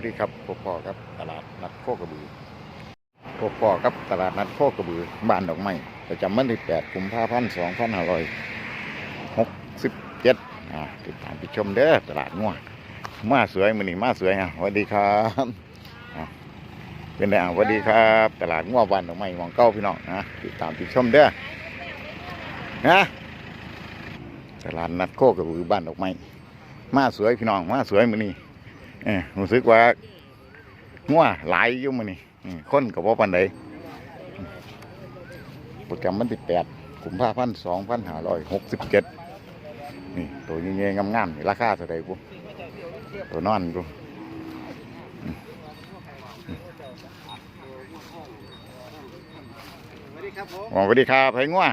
วัสดีครับพ่อพ่อครับตลาดนัดโคกระบือพ่อพ่อครับตลาดนัดโคกระบือบ้านดอกไม้ประจำวันที่8กุมภาพันธ์2567อ่าติดตามไปชมเด้อตลาดงัวมาสวยมือนี้มาสวยอะสวัสดีครับเป็นไงอะสวัสดีครับ ตลาดงัวบ้านดอกไม้หมองเก้าพี่น้องนะติดตามไปชมเด้อนะตลาดนัดโคกระบือบ้านดอกไม้มาสวยพี่น้องมาสวยมือนี้ เออรู้สึกว่างัวหลายอยู่มื้อนี้อืมคนกับว่าปันใดประจำวันที่แปดกุมภาพันธ์สองพันห้าร้อยหกสิบเจ็ดนี่ ตัวนี้เงี้ยงามๆนี่ราคาเท่าไหร่กูตัวนอนกูอืมสวัสดีครับผมอ๋อสวัสดีครับไผงัว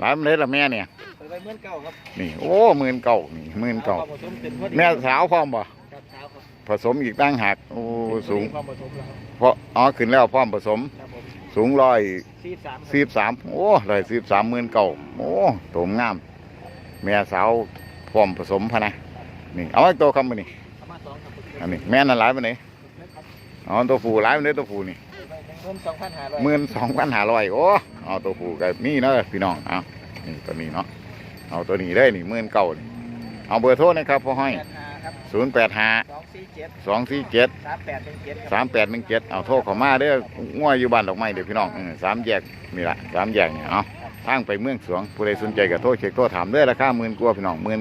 ครับครับร้านมันเลยละแม่เนี่ยเปิดไปเหมื่อนเก่าครับนี่โอ้หมื่นเก่านี่หมื่นเก่าความผสมเป็นพอดีแม่สาวพร้อมบ่ครับเช้าครับผสมอีกตั้งหักโอ้สูงความผสมแล้วครับเพราะอ๋อขึ้นแล้วพร้อมผสม ครับผมสูงร้อยสี่สามสิบสามโอ้ได้สิบสามหมื่นเก่าโอ้โตมงาม แม่สาวพร้อมผสมพะนะนี่เอาไอ้ตัวคำมานี่ประมาณสองครับอันนี้แม่นั่นหลายมาไหน อ๋อตัวผู้หลายมาไหนตัวผู้นี่ เพิ่มสองพันห้าร้อยหมื่นสองพันห้าร้อยโอ้เอาตัวผู้กับนี่เนาะพี่น้องเอานี่ตัวนี้เนาะเอาตัวนี้ได้นี่หมื่นเก่านี่เอาเบอร์โทรนะครับพ่อห้อยแปดห้าครับศูนย์แปดห้าสองสี่เจ็ดสองสี่เจ็ดสามแปดหนึ่งเจ็ดครับสามแปดหนึ่งเจ็ดเอาโทรเข้ามาเด้อง่วยอยู่บ้านดอกไม้เด้อพี่น้องเออสามแยกนี่แหละสามแยกเนี่ยเอาทางไปเมืองสวงผู้ใดสนใจก็โทรเช็คโทรถามเด้อราคาหมื่นกว่าพี่น้องหมื่น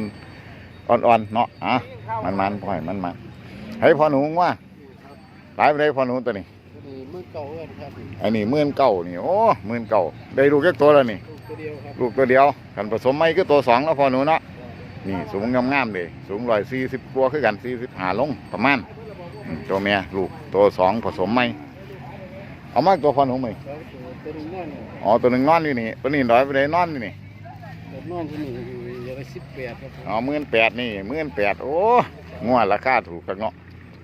อ่อนๆเนาะอะมันมันๆพ่อยมันมันให้พ่อหนูว่าตายไปได้พ่อหนูตัวนี้ นี่หมื่นเก่าเอิ้นครับอันนี้หมื่นเก่านี่โอ้หมื่นเก่าได้ลูกแค่ตัวแล้วนี่ตัวเดียวครับลูกตัวเดียวกันผสมไม่ก็ตัวสองแล้วพ่อหนูเนาะนี่สูงงามๆเลยสูงร้อยสี่สิบกว่าคือกันสี่สิบห้าลงประมาณอืมตัวเมียลูกตัวสองผสมไม่เอามาตัวพ่อหนูไหมตัวนึงนั่นอ๋อตัวหนึ่งนอนอยู่นี่ตัวนี้ร้อยไปได้นอนอยู่นี่ตัวนอนที่นี่อยู่อย่างละสิบแปดครับอ๋อหมื่นแปดนี่หมื่นแปดโอ้งัวราคาถูกกันเนาะ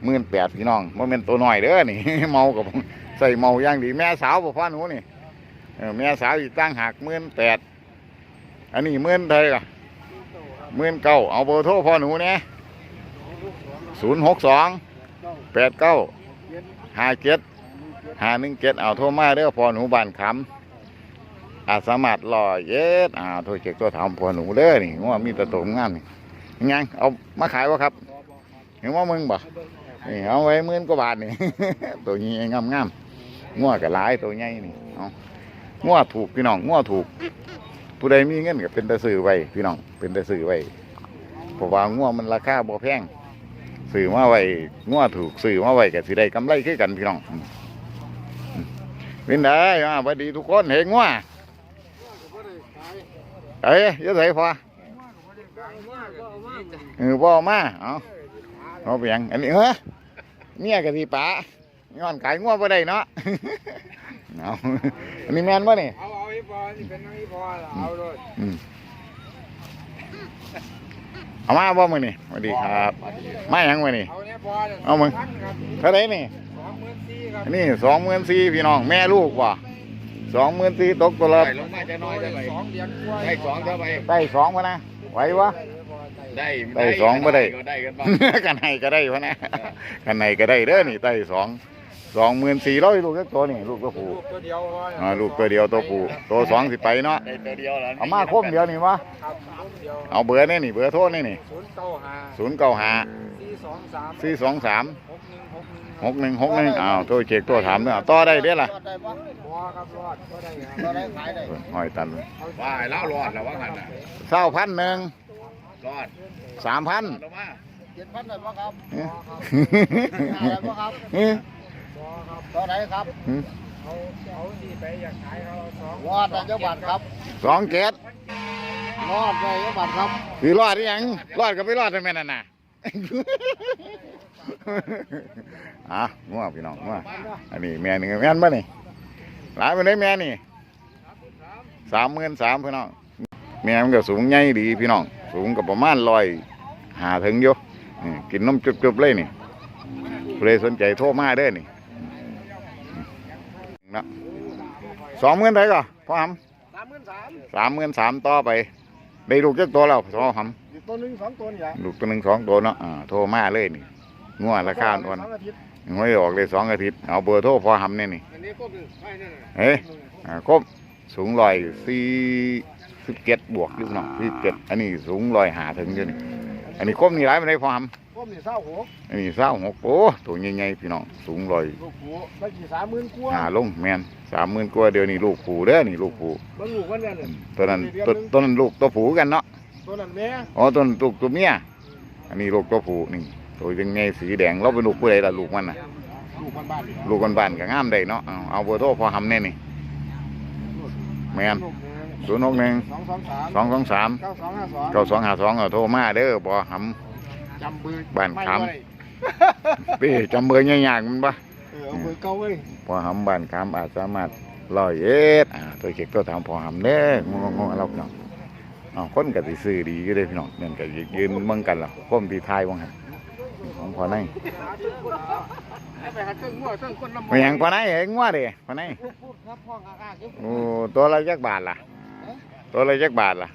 หมื่นแปดพี่น้องมันเป็นตัวน้อยเด้อนี่เมากับใส่เมาอย่างดีแม่สาวบ่พ่อหนูนี่แม่สาวอีกตั้งหักหมื่นแปดอันนี้หมื่นเท่าไหร่ล่ะหมื่นเก้าเอาเบอร์โทรพ่อหนูเนี่ยศูนย์หกสองแปดเก้าห้าเจ็ดห้าหนึ่งเจ็ดเอาโทรมาเด้อพ่อหนูบ้านคำอาสามารถรอเย็ดอ่าโทรเช็คตัวถามพ่อหนูเด้อนี่งัวมีตะตวงามนี่ยังไงเอามาขายวะครับเห็นว่ามึงบ่ นี่เอาไว้หมื่นกว่าบาทนี่ ตัวนี้งามงามงัวกับหลายตัวใหญ่นี่เอางัวถูกพี่น้องงัวถูก ผู้ใดมีเงินก็เป็นตะซื้อไว้พี่น้องเป็นตะซื้อไว้เพราะว่างัวมันราคาบ่แพงซื้อมาไว้งัวถูกซื้อมาไว้ก็สิได้กำไรคือกันพี่น้องอืมอืมเป็นได้อ่าสวัสดีทุกคนเห็นงัวเอ้ยอยังไงพอเออบ่อมาเอาเอาไปยังอันนี้เฮ้ เมียกะทีป๋าย้อนขายงัวบ่ได้เนาะเอาอันนี้แม่นบ่นี่เอาเอาอีพอนี่เป็นอีพอละเอาเลยอืมเอามาบ่มื้อนี่สวัสดีครับมาหยังมื้อนี่เอาเนี่ยพอเอามึงพันครับเท่าไหร่นี่สองหมื่นสี่ครับอันนี้24,000พี่น้องแม่ลูกว่ะ24,000ตกตัวละลงมาจะน้อยจะไปสองเดือนกว่าได้สองเท่าไปได้สองพะนะไหววะ ได้ได้สองบ่ได้ ก็ได้กันบ้าง กันไหนก็ได้พะนะกันไหนก็ได้เด้อนี่ได้สอง24,000ลูกจักตัวนี่ลูกตัวผู้ลูกตัวเดียวพออ่าลูกตัวเดียวตัวผู้ตัวสองสิไปเนาะได้ตัวเดียวแล้วเอามาคมเดียวนี่วะครับลูกเดียวเอาเบอร์นี่นี่เบอร์โทรนี่นี่ศูนย์เก้าห้าศูนย์เก้าห้าสี่สองสามสี่สองสามหกหนึ่งหกหนึ่งหกหนึ่งหกหนึ่งอ้าวโทรเช็คตัวถามเนาะต่อได้เด้อล่ะรอดได้ปะรอครับรอดก็ได้ครับก็ได้ขายได้หอยตันว่าให้แล้วรอดแล้วว่างันน่ะเศร้าพันหนึ่ง รอดสามพัน ลงมาเจ็ดพันได้ปะครับเอ้ยได้ปะครับเอ้ยรอครับต่อไหนครับอืมเอาเอาที่ไปอยากขายเขาสองรอดได้เจ้าบัตรครับสองเกตรอดได้เจ้าบัตรครับคือรอดหรือยัง รอดก็ไม่รอดทำไมนั่นน่ะอะง่วงพี่น้องง่วงอันนี้แม่หนึ่งแม่นบ่นี่หลายไปเลยแม่นี่สามหมื่นสามพี่น้องแม่มันก็สูงใหญ่ดีพี่น้อง สูงกับประมาณร้อยหาถึงอยู่นี่กินนมจุบๆเลยนี่ผู้ใครสนใจโทรมาเด้อนี่นะสองหมื่นไทยก็พ่อหสามหมื่นสามำสามหมื่นสามต่อไปได้ลูกจักตัวแล้วพ่อหอีกตัวหนึ่งสองตัวนี่แหละำลูกตัวหนึ่งสองตัวเนาะอ่าโทรมาเลยนี่งัวราคาอ่อนสองอาทิตย์ไม่ออกเลยสองอาทิตย์เอาเบอร์โทรพอหำเนี่ยนี่อันนี้ก็คือไอ้นั่นน่ะเฮ้ยอ่าครบสูงร้อยสี่ สิบเจ็ดบวกอยู่เนาะสี่เจ็ดอันนี้สูงร้อยหาถึงอยู่นี่อันนี้ครบนี่หลายไม่ได้พอหพวกนี่เศร้าหกำอันนี้เศร้าหกโอ้ตัวใหญ่ๆพี่น้องสูงร้อยลูกหูได้กี่สามหมื่นกว่าหาลงแมนสามหมื่นกว่าเดี๋ยวนี้ลูกผูเด้อนี่ลูกผูเบิ่งลูกมันเนี่ยตัวนั้นตัวตัวนั้นลูกตัวผูกันเนาะตัวนั้นแม่อ๋อตัวนั้นลูกตัวเมียอันนี้ลูกตัวผูนี่ตัวยังไงสีแดงเราเป็นลูกผู้ใดล่ะลูกมันน่ะลูกบ้านบ้านลูกกันบ้านก็งามได้เนาะเอาเอาเบอร์โทรพอหำแน่นี่แมนลูก ศูนย์หกหนึ่งสองสองสามสองสองสามเก้าสองห้าสองเก้าสองหาสองเอาโทรมาเด้อพอหจำเบอร์บ้านไม่คำได้ำพี่จำเบอร์ยากๆมันปะเออเอาเบอร์เก่าเว้ยพอหำบ้านคำอาจสามารถลอยเอ็ดอ่าตัวเก็กตัวถามพอหำเด้องงงๆเราพี่น้องเอาคนก็สิซื้อดีอยู่เด้พี่น้องเนี่ยก็ยืนเมืองกันล่ะก้มตีทายว่างหันของพอไหนไปหาเครื่องมั่วเครื่องคนลำบากไม่หยังพอไหนเอ้ยงัวเด้พอไหนพูดครับพ่อกากาเก็บโอ้ตัวละจักบาทล่ะ ตัวละจักบาทล่ะ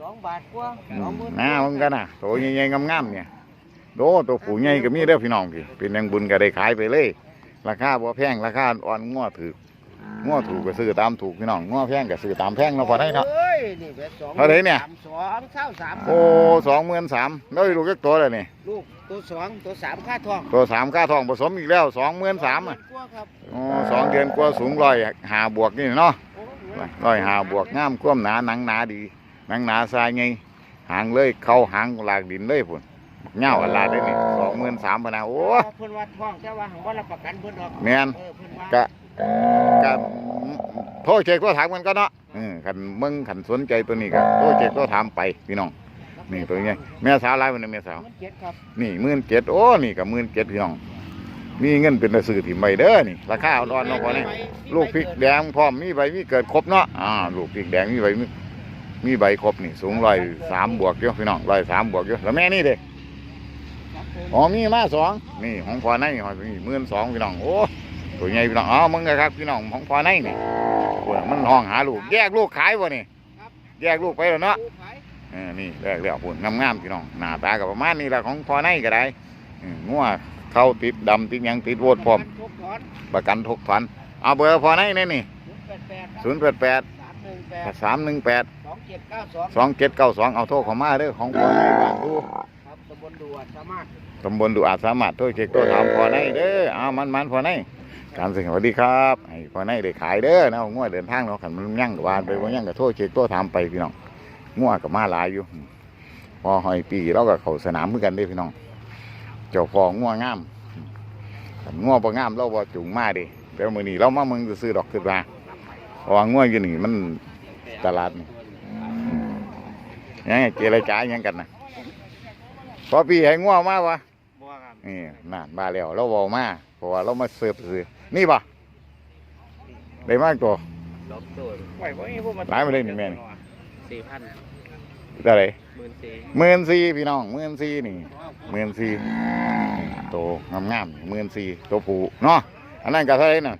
สองบาทกว่าอืสองมหมื่นน่ามันกันน่ะตัวใหญ่ๆงามๆเนี่ยโดตัวผูใหญ่ก็มีเด้อพี่น้องพี่เป็นยังบุญก็ได้ขายไปเลย ราคาบ่แพงราคาอ่อนงัวถูกงัวถูกก็ซื้อตามถูกพี่น้องงัวแพงก็ซื้อตามแพงเนาะพอได้เนาะเอ้ยนี่เบ็ดสองเท่าไหร่เนี่ยสามสองเท่าสามโอ้สองหมื่นสามแล้วลูกจักตัวเลยนี่ลูกตัวสองตัวสามค่าทองตัวสามค่าทองผสมอีกแล้วสองหมื่นสามอะกว่าครับโอ้สองเดือนกว่าสูงร้อยหาบวกนี่เนาะโอ้โห ร้อยหาบวกงามคว่ำหนาหนังหนาดีหนังหนาทรายไงหางเลยเข้าหางหลากดินเลยพุ่นเงาอันลาดเลยนี่สองหมื่นสามพนนะโอ้เพิ่นว่าทองแต่ว่าหังว่ารับประกันเพิ่นดอกแม่นเออเพิ่นว่ากะกะโทษเช็คก็ถามมันก็เนาะเออขันมึงขันสนใจตัวนี้ก็โทษเช็คก็ถามไปพี่น้องนี่ตัวนี้แม่สาวไรมันนะแม่สาวมันเจ็ดครับนี่หมื่นเจ็ดโอ้นี่กับหมื่นเจ็ดพี่น้อง มีเงินเป็นตะซื้อถิ่มใบเด้อนี่ราคาอ่อนๆเนาะพอนี่ลูกพริกแดงพร้อมมีใบมีเกิดครบเนาะอ่าลูกพริกแดงมีใบมีมีใบครบนี่สูงร้อยสามบวกเยอะพี่น้องร้อยสามบวกเยอะแล้วแม่นี่เด้อ๋อมีมาสองนี่ของพอในหอยนี่หมื่นสองพี่น้องโอ้ตัวใหญ่พี่น้องอ๋อมึงนะครับพี่น้องของพอในนี่โอ้ยมันห้องหาลูกแยกลูกขายบ่นี่แยกลูกไปแล้วเนาะผู้ขายเออนี่แรกเรียกพุ่นงามๆพี่น้องหน้าตากับประมาณนี้แหละของพอในก็ได้เอองัว เข้าติดดำติดหยังติดโวดพร้อม ทุกถอนประกันทุกพันเอาเบอร์พอในนี่นี่ศูนย์แปดแปดศูนย์แปดแปดสามหนึ่งแปดสามหนึ่งแปดสองเจ็ดเก้าสองสองเจ็ดเก้าสองเอาโทรเข้ามาเด้อของพอในบ้านดูครับตำบลดูอะสามารถ ตำบลดูอาจสามารถโทรเช็คตัวถามพอในเด้อเอามันมันๆพอในการสิ่งสวัสดีครับให้พอในได้ขายเด้อนะงัวเดินทางเนาะขันมันยั่งกับวานไปว่ายั่งกับโทรเช็คตัวถามไปพี่น้องงัวกับมาหลายอยู่พอหอยปีเราก็เข้าสนามเหมือนกันเด้พี่น้องเจ้าของงัวงามคันงัวบ่งามเราบ่จุงมาเดิแต่มื้อนี้เรามาเมืองซื้อๆดอกขึ้นมาเพราะว่างัวอยู่นี่มันตลาดนี่ยังไงเจรจาหยังกันนะพอปีให้งัวมาวะบัวครับนี่นั่นมาแล้วเราเว้ามาเพราะว่าเรามาเสิร์ฟซื้อนี่ป่ะได้มากตัวดอกตัวไหวบ่ให้พวกมันหลายมาเลยนี่แม่นี่สี่พันเท่าไหร่ หมื่นสี่หมื่นสี่พี่น้องหมื่นสี่นี่หมื่นสี่โตงามงามหมื่นสี่ตัวผู้เนาะอันนั้นก็เท่าไหร่น่ะ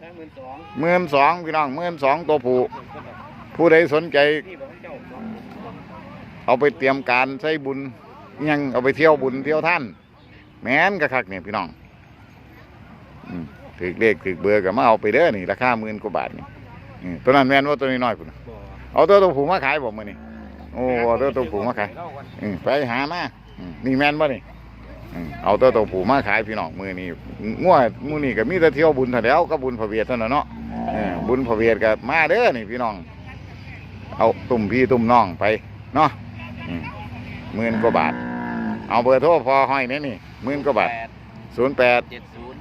ได้หมื่นสองหมื่นสองพี่น้องหมื่นสองตัวผู้ผู้ใดสนใจนี่บอกเจ้าสองเอาไปเตรียมการใช้บุญอิหยังเอาไปเที่ยวบุญเที่ยวท่าน แม่นกะคักเนี่ยพี่น้องอืมถือเลขถือเบอร์ก็มาเอาไปเด้อนี่ราคาหมื่นกว่าบาทนี่อืมตัวนั้นแม่นว่าตัวนี้น้อยพุ่นน่ะบ่อเอาตัวตัวผู้มาขายบอกมือนี่ โอ้เอาตัวตัวผู้มาขายเล่กันอืมไปหามาอืมนี่แม่นบ่นี่อืมเอาตัวตัวผู้มาขายพี่น้องมือนี่ง่วมือนี่ก็มีแต่เที่ยวบุญเท่าเดียวก็บุญพระเวียดเท่านั้นเนาะเออบุญพระเวียดก็มาเด้อนี่พี่น้อง เอาตุ่มพี่ตุ่มน้องไปเนาะอืมหมื่นกว่าบาท เอาเบอร์โทรพอห้อยนี่นี่หมื่นกว่าบาทแปดศูนย์แปดเจ็ดศูนย์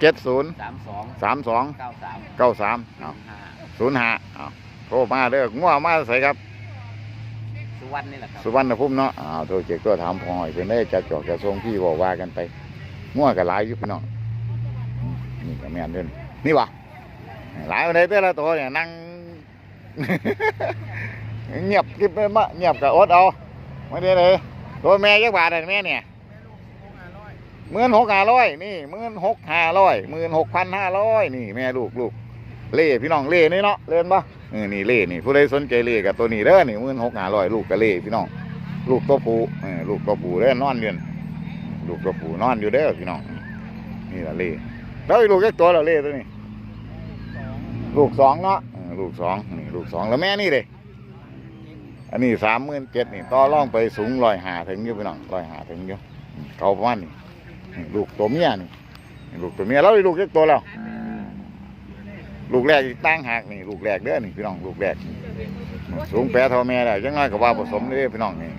เจ็ดศูนย์สามสองสามสองเก้าสามเก้าสามเอาห้าศูนย์ห้าเอาโทรมาเด้อง่วมาใส่ครับ สุวรรณนี่แหละครับสุวรรณภูมิเนาะอ้าวตัวเจ๊ก็ถามพอยเป็นได้จัดจอกจะทรงพี่บอกว่ากันไปง่วกับหลายอยู่พี่น้องอืมนี่ก็แม่นเด้อนี่วะหลายวันไหนแต่ละตัวเนี่ยนั่ง เงียบกิบไปมะเงียบกับอดเอาไม่ได้เลยตัวแม่ยักบาทอะไรแม่เนี่ยหมื่นหกห้าร้อยนี่หมื่นหกห้าร้อยหมื่นหกพันห้าร้อยนี่แม่ลูกลูก เล่พี่น้องเล่นี่เนาะเล่นปะเออนี่เล่นี่ผู้ใดสนใจเล่กับตัวนี้เด้อนี่มื่นหกห้าร้อยลูกกับเล่พี่น้องลูกตัวผู้เออลูกตัวผู้เด้อนอนเรียนลูกตัวผู้นอนอยู่เด้อพี่น้องนี่ละเล่แล้วลูกแค่ตัวละเล่ตัวนี้ ลูกสองเนาะลูกสองนี่ลูกสองแล้วแม่นี่เลยอันนี้สามหมื่นเจ็ดนี่ต่อร่องไปสูงร้อยหาถึงอยู่พี่น้องร้อยหาถึงอยู่อืมเขาประมาณนี่ลูกตัวเมียนี่ลูกตัวเมียแล้วลูกแค่ตัวแล้ว ลูกแรกอีกตั้งหากนี่ลูกแรกเด้อนี่พี่น้องลูกแรกสูงแปรเท่าแม่ได้จังน้อยก็ว่าผสมเด้อพี่น้องนี่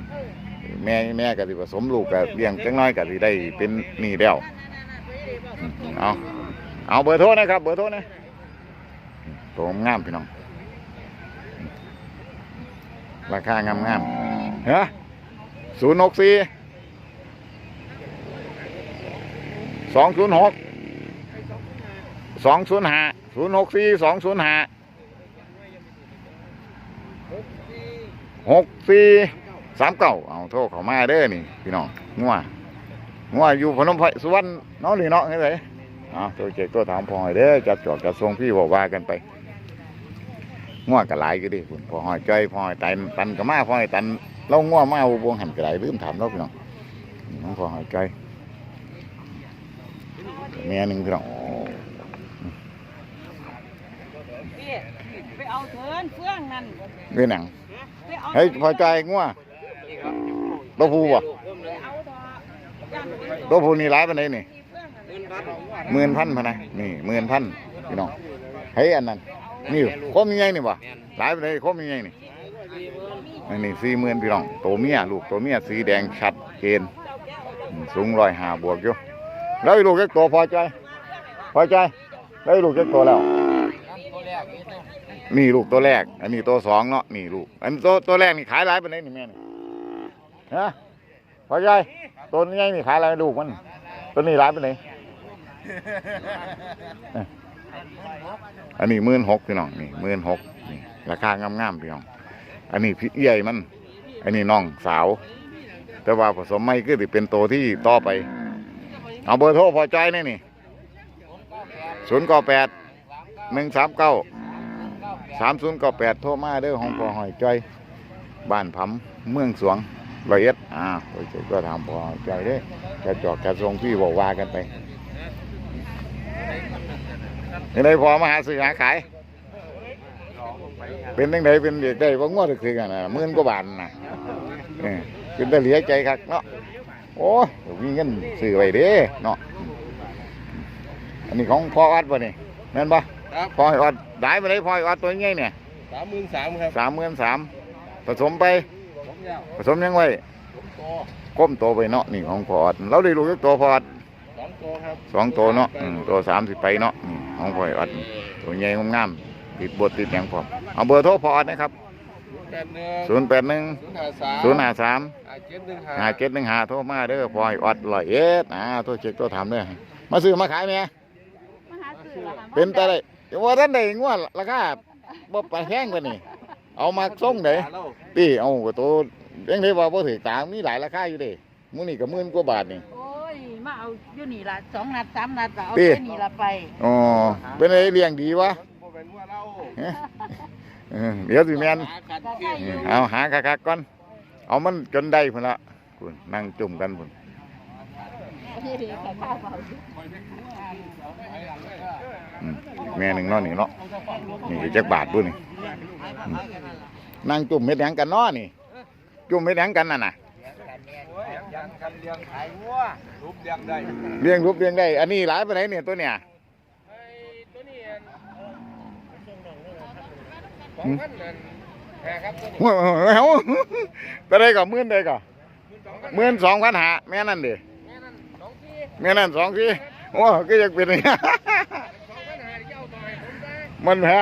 แม่แม่ก็สิผสมลูกก็เลี้ยงจังน้อยก็สิได้เป็นนี่แล้วเอาเอาเบอร์โทรนะครับ เบอร์โทรนะตัวงามพี่น้อง ราคางามงามเฮ้ศูนย์หกสี่สองศูนย์หกสองศูนย์ห้า ศูนย์หกสี่สองศูนย์ห้าหกสี่สามเก้าเอาโทรเขามาเด้อนี่พี่น้องงัวงัวอยู่พนมไพรสุวรรณน้องหรือเนาะไงเลยเอาโทรเจ็ก็ถามพอให้เด้อจัดจอดกระทรงพี่บอกว่ากันไปงัวกระไรก็ดิคุณพอหอยใจพอหอยตันตันก็มาพอหอยตันเรางัวมาอุบวงหันกระไรลืมถามเราพี่น้องน้องพอหอยใจแม่หนึ่งพี่น้อง พี่ ไปเอาเถินเฟื่องนั่นเรื่องหนังไปเอาเฮ้ยพอใจงัวตัวผู้บ่ไปเอาเถอะย่านเป็นตัวผู้นี่ร้ายปานใดนี่เฟื่องนั่นหมื่นพันพะนะนี่หมื่นพันพี่น้องเฮ้ยอันนั้นนี่คมยังไงนี่บ่ร้ายปานใดคมยังไงนี่นี่นี่สี่หมื่นพี่น้องตัวเมียลูกตัวเมียสีแดงชัดเจนอืมสูงร้อยห้าบวกอยู่แล้วอีลูกเล็กตัวพอใจ พอใจแล้วอีลูกเล็กตัวแล้ว นี่ลูกตัวแรก อันนี้ตัวสองเนาะนี่ลูก อันตัวตัวแรกนี่ขายหลายปานใดนี่แม่นี่ฮะพอใจตัวนี้นี่ขายหลายลูกมันตัวนี้หลายปานใดอันนี้หมื่นหกพี่น้องนี่หมื่นหกนี่ราคางามๆพี่น้อง อันนี้พี่ใหญ่มัน อันนี้น้องสาว แต่ว่าผสมไม่ก็จะเป็นตัวที่ต่อไป เอาเบอร์โทรพอใจนี่นี่ศูนย์ก้าแปด หนึ่งสามเก้าสามศูนย์เก้าแปดโทรมาเด้อของพอหอยจ้อยบ้านผำเมืองสวงร้อยเอ็ดอ่าโอเคก็ถามพอหอยจ้อยเด้อจะจอดกระทรงพี่บอกว่ากันไปยังไงพอมาหาซื้อหาขาย เป็นยังไงเป็นเด็กได้ว่างวดคือกันนะหมื่นกว่าบาทนะเออเป็นแต่เหลียใจคักเนาะโอ้ยมีเงินซื้อไว้เด้เนาะอันนี้ของพ่อวัดป่ะนี่แม่นปะ ครับพ่อวัดได้ไปเลยพ่อวัดตัวใหญ่เนี่ยสามหมื่นสามครับสามหมื่นสามผสมไปผมยาวผสมยังไว้ผมโตก้มโตไปเนาะนี่ของพ่อวัดเราได้รู้จักตัวพ่อวัดสองโตครับสองตัวเนาะอืมตัวสามสิบไปเนาะนี่ของพ่อวัดตัวใหญ่งามๆติดบทติดอย่างพร้อมเอาเบอร์โทรพ่อวัดนะครับแปดหนึ่งศูนย์แปดหนึ่งศูนย์ห้าสามศูนย์ห้าสามห้าเจ็ดหนึ่งห้าหาเจ็ดหนึ่งหาโทรมาเด้อพลอยอดลอยเอ็ดอ่าโทรเช็คโทรถามเด้อมาซื้อมาขายไหมมาหาซื้อละค่ะ เป็นแต่ไรว่าท่านใดงวดราคาบ่ไปแพงกว่านี่เอามาส่งเด้ตีเอาก็ตัวยังได้ว่าบ่ถือตามมีหลายราคาอยู่เด้มื้อนี้ก็หมื่นกว่าบาทนี่โอ้ยมาเอาอยู่นี่ละสองนัดสามนัดก็เอาพี่แค่นี้ละไปอ๋อเป็นไงเลี้ยงดีวะโมเป็นว่าเราเออเดี๋ยวสิแม่นหากันก็เก่ใช่งอยู่เอาหาคักๆก่อนเอามันจนได้พุ่นละคุณนั่งจุ่มกันพุ่น ที่เรียกข้าวเปล่าอืมแม่หนึงเนาะนี่เนาะนี่คือจักบาทบุนี่อืมนั่งจุ่มเฮ็ดหยังกันเนาะนี่ จุ่มเฮ็ดหยังกันน่ะน่ะยังกันเลี้ยงขายวัวรูปเลี้ยงได้ เลี้ยงรูปเลี้ยงได้ อันนี้หลายไปไหนใดเนี่ยตัวเนี่ย ไอ้ตัวนี้สองพันนั่นแพงครับตัวนี้โอ้โหเฮาไปได้ก็หมื่นได้ก็หมื่นสองพันหาแม่นั่นเด้แม่นั่นสองที่ แม่นั่นสองทีโอ้ก็ยังเป็นอย่างนี้สองพันหาที่เอาต่อยผมได้มันแฮะ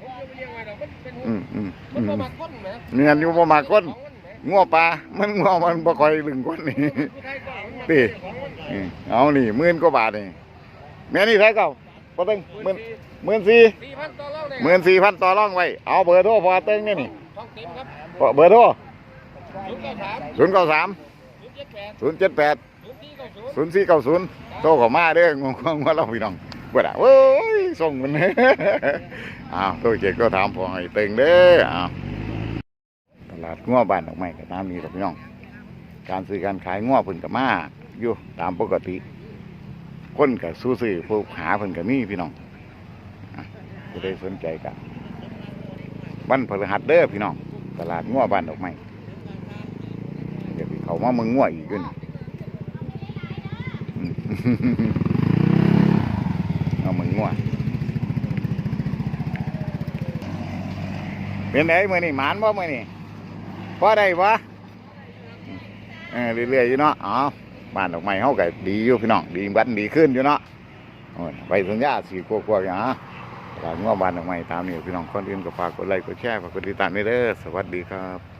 ผมจะไปเลี้ยงไว้ดอกมันเป็นอืมอืมมัอืนมประมาณคนไหมเนียนอยู่ประมาณก้นสองคนไหมงัวปลา มันงัวมันบ่ค่อยลึงก้นนี่ผู้ไทยก็เอาตีอืมเอานี่หมื่นกว่าบาทนี่แม่นี่เท่าเก่าพอตึงหมื่นหมื่นสี่สี่พันต่อเล่าเลยหมื่นสี่พันต่อรองไว้ เอาเบอร์โทรพอตึงนี่นี่ท้องเต็มครับเบอร์โทรศูนย์เก้าสามศูนย์เก้าสามศูนย์เจ็ดแปด ศูนย์สี่เก้าศูนย์โตเข้ามาเด้องงงว่าเราพี่น้องบ่ได้เว้ยส่งมันอ้าวตัวเจ๊ก็ถามพอให้เต็งเด้ออ้าวตลาดง้อบ้านดอกไม้ก็ตามนี้ครับพี่น้อง การซื้อการขายง้อเพิ่นก็มาอยู่ตามปกติคนกับสู้ซื้อผู้หาเพิ่นก็มีพี่น้องจะได้สนใจกันวันพฤหัสเด้อพี่น้อง ตลาดงัวบ้านดอกไม้เดี๋ยวสิเขามาเมืองงัวอีกขึ้น เอาเหมืองงัวเป็นไงมือนี่หมานบ่มือนี่พอได้บ่เออเรื่อยๆอยู่เนาะอ๋อบ้านดอกไม้เฮาก็ดีอยู่พี่น้องดีบันดีขึ้นอยู่เนาะไปสัญญาสี่กว่าๆอย่างฮะตลาดงัวบ้านดอกไม้ตามนี่พี่น้องคนอื่นก็ฝากกดไลค์กดแชร์ฝากกดติดตามด้วยเด้อสวัสดีครับ